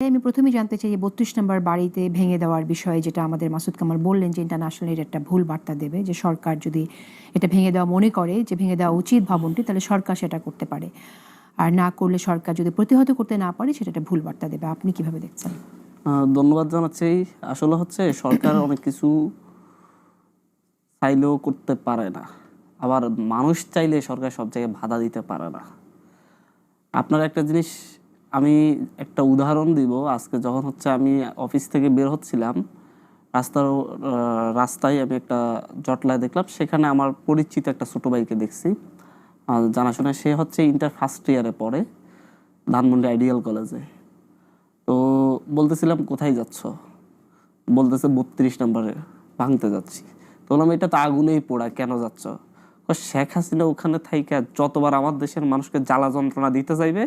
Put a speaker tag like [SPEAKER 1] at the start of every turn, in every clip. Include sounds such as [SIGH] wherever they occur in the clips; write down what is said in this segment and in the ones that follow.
[SPEAKER 1] আমি প্রথমেই জানতে চাই যে বত্রিশ নম্বর বাড়িতে ভেঙে দেওয়ার বিষয়ে যেটা আমাদের মাসুদ কামাল বললেন যে ইন্টারন্যাশনাল এর একটা ভুল বার্তা দেবে যে সরকার যদি এটা ভেঙে দেওয়া মনে করে যে ভেঙে দেওয়া উচিত ভবনটি তাহলে সরকার সেটা করতে পারে। আর না করলে সরকার যদি প্রতিহত করতে না পারে সেটা একটা ভুল বার্তা দেবে। আপনি কীভাবে দেখছেন?
[SPEAKER 2] ধন্যবাদ জানাচ্ছি। আসলে হচ্ছে সরকার [COUGHS] অনেক কিছু চাইলেও করতে পারে না। আবার মানুষ চাইলে সরকার সব জায়গায় বাধা দিতে পারে না। আপনার একটা জিনিস আমি একটা উদাহরণ দিব। আজকে যখন হচ্ছে আমি অফিস থেকে বের হচ্ছিলাম, রাস্তার রাস্তায় আমি একটা জটলায় দেখলাম, সেখানে আমার পরিচিত একটা ছোট ভাইকে দেখছি। জানাশোনা, সে হচ্ছে ইন্টার ফার্স্ট ইয়ারে পড়ে ধানমন্ডি আইডিয়াল কলেজে। তো বলতেছিলাম, কোথায় যাচ্ছ? বলতেছে, বত্রিশ নম্বরে ভাঙতে যাচ্ছি। তো বললাম, এটা তো আগুনেই পোড়া, কেন যাচ্ছ? শেখ হাসিনা ওখানে থাইকা যতবার আমার দেশের মানুষকে জ্বালা যন্ত্রণা দিতে চাইবে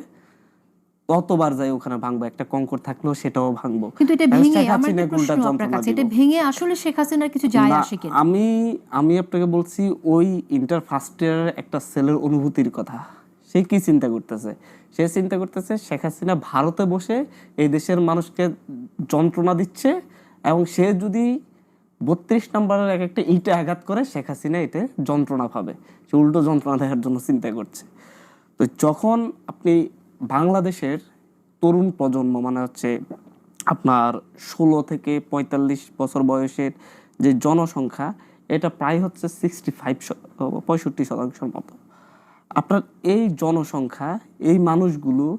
[SPEAKER 2] ততবার যাই ওখানে ভাঙবো একটা কঙ্কর থাকলেও সেটাও ভাঙবো।
[SPEAKER 1] কিন্তু এটা ভেঙে আমার একটা প্রশ্ন আপনার কাছে এটা ভেঙে আসলে শেখ হাসিনার কিছু যায় আসে কিনা?
[SPEAKER 2] আমি আমি আপনাকে বলছি ওই ইন্টার ফার্স্ট ইয়ারের একটা সেলের অনুভূতির কথা। সে কি চিন্তা করতেছে? সে চিন্তা করতেছে শেখ হাসিনা ভারতে বসে এই দেশের মানুষকে যন্ত্রণা দিচ্ছে এবং সে যদি বত্রিশ নম্বরের এক একটা ইটে আঘাত করে শেখ হাসিনা এতে যন্ত্রণা পাবে। সে উল্টো যন্ত্রণা দেওয়ার জন্য চিন্তা করছে। তো যখন আপনি বাংলাদেশের তরুণ প্রজন্ম মানে হচ্ছে আপনার ষোলো থেকে পঁয়তাল্লিশ বছর বয়সের যে জনসংখ্যা, এটা প্রায় হচ্ছে সিক্সটি ফাইভ পঁয়ষট্টি শতাংশের মতো। আপনার এই জনসংখ্যা, এই মানুষগুলো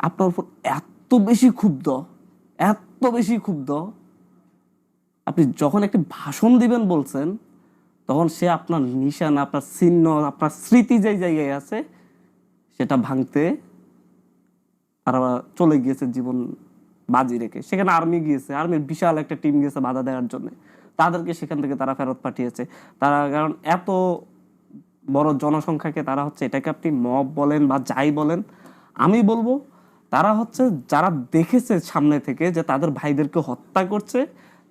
[SPEAKER 2] আপনার উপর এত বেশি ক্ষুব্ধ, এত বেশি ক্ষুব্ধ, আপনি যখন একটি ভাষণ দিবেন বলছেন, তখন সে আপনার নিশানা, আপনার চিহ্ন, আপনার স্মৃতি যে জায়গায় আছে সেটা ভাঙতে তারা চলে গিয়েছে জীবন বাজি রেখে। সেখানে আর্মি গিয়েছে আর্মির বিশাল একটা টিম গিয়েছে বাধা দেওয়ার জন্য। তাদেরকে সেখান থেকে তারা ফেরত পাঠিয়েছে। তারা কারণ এত বড় জনসংখ্যাকে তারা হচ্ছে এটাকে আপনি মব বলেন বা যাই বলেন, আমি বলব তারা হচ্ছে যারা দেখেছে সামনে থেকে যে তাদের ভাইদেরকে হত্যা করছে,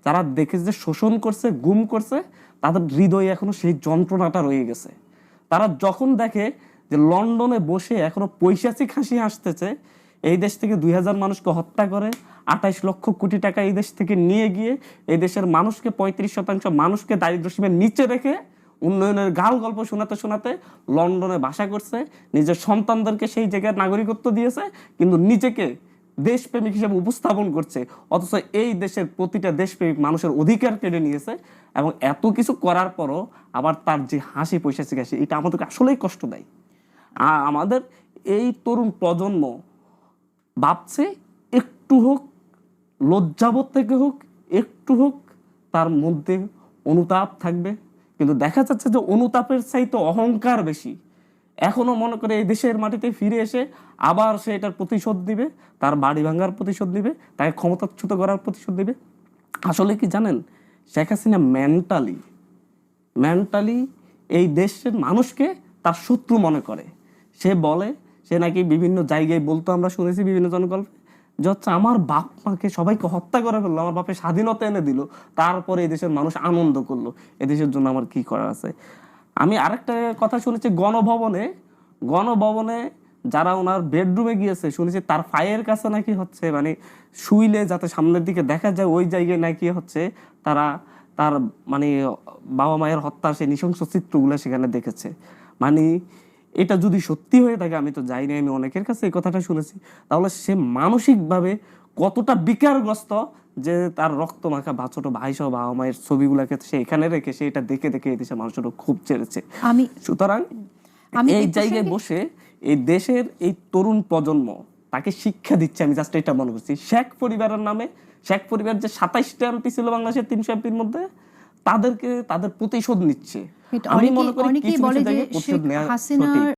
[SPEAKER 2] যারা দেখেছে যে শোষণ করছে, গুম করছে, তাদের হৃদয়ে এখনও সেই যন্ত্রণাটা রয়ে গেছে। তারা যখন দেখে যে লন্ডনে বসে এখনও পৈশাচিক হাসি আসতেছে এই দেশ থেকে দুই হাজার মানুষকে হত্যা করে, আঠাইশ লক্ষ কোটি টাকা এই দেশ থেকে নিয়ে গিয়ে এই দেশের মানুষকে পঁয়ত্রিশ শতাংশ মানুষকে দারিদ্র সীমার নিচে রেখে উন্নয়নের গাল গল্প শোনাতে শোনাতে লন্ডনে বাসা করছে, নিজের সন্তানদেরকে সেই জায়গায় নাগরিকত্ব দিয়েছে, কিন্তু নিজেকে দেশপ্রেমিক হিসেবে উপস্থাপন করছে, অথচ এই দেশের প্রতিটা দেশপ্রেমিক মানুষের অধিকার কেড়ে নিয়েছে এবং এত কিছু করার পরও আবার তার যে হাসি পয়সা হাসি, এটা আমাদেরকে আসলেই কষ্ট দেয়। আমাদের এই তরুণ প্রজন্ম ভাবছে একটু হোক, লজ্জাবোধ থেকে হোক, একটু হোক, তার মধ্যে অনুতাপ থাকবে। কিন্তু দেখা যাচ্ছে যে অনুতাপের চাইতে অহংকার বেশি। এখনও মনে করে এই দেশের মাটিতে ফিরে এসে আবার সে এটার প্রতিশোধ দিবে, তার বাড়ি ভাঙার প্রতিশোধ দিবে, তাকে ক্ষমতাচ্যুত করার প্রতিশোধ দিবে। আসলে কি জানেন, শেখ হাসিনা মেন্টালি মেন্টালি এই দেশের মানুষকে তার শত্রু মনে করে। সে বলে, সে নাকি বিভিন্ন জায়গায় বলতো, আমরা শুনেছি বিভিন্ন জনগল্পে যে হচ্ছে আমার বাপ মাকে সবাইকে হত্যা করে ফেলল, আমার বাপের স্বাধীনতা এনে দিল, তারপরে এই দেশের মানুষ আনন্দ করল। এ দেশের জন্য আমার কি করার আছে? আমি আরেকটা কথা শুনেছি, গণভবনে গণভবনে যারা ওনার বেডরুমে গিয়েছে, শুনেছি তার ফায়ের কাছে নাকি হচ্ছে মানে শুইলে যাতে সামনের দিকে দেখা যায়, ওই জায়গায় নাকি হচ্ছে তারা, তার মানে বাবা মায়ের হত্যার সেই নৃশংস চিত্রগুলো সেখানে দেখেছে। মানে এটা যদি সত্যি হয়ে থাকে আমি তো যাই না আমি অনেকের কাছে এই কথাটা শুনেছি তাহলে সে মানসিকভাবে কতটা বিকারগ্রস্ত যে তার রক্ত মাখা বা ছোট ভাই সহ বাবা মায়ের ছবিগুলোকে সে এখানে রেখে সে এটা দেখে দেখে এই দেশের মানুষের খুব চেড়েছে।
[SPEAKER 1] আমি
[SPEAKER 2] সুতরাং
[SPEAKER 1] আমি
[SPEAKER 2] এই
[SPEAKER 1] এই
[SPEAKER 2] জায়গায় বসে এই দেশের এই তরুণ প্রজন্ম তাকে শিক্ষা দিচ্ছে আমি জাস্ট এটা মনে করছি। শেখ পরিবারের নামে শেখ পরিবার যে সাতাইশটা এমপি ছিল বাংলাদেশের তিনশো এমপির মধ্যে তাদেরকে তাদের প্রতিশোধ নিচ্ছে। আমি মনে করি কিছু কিছু জায়গায় প্রতিশোধ নেওয়া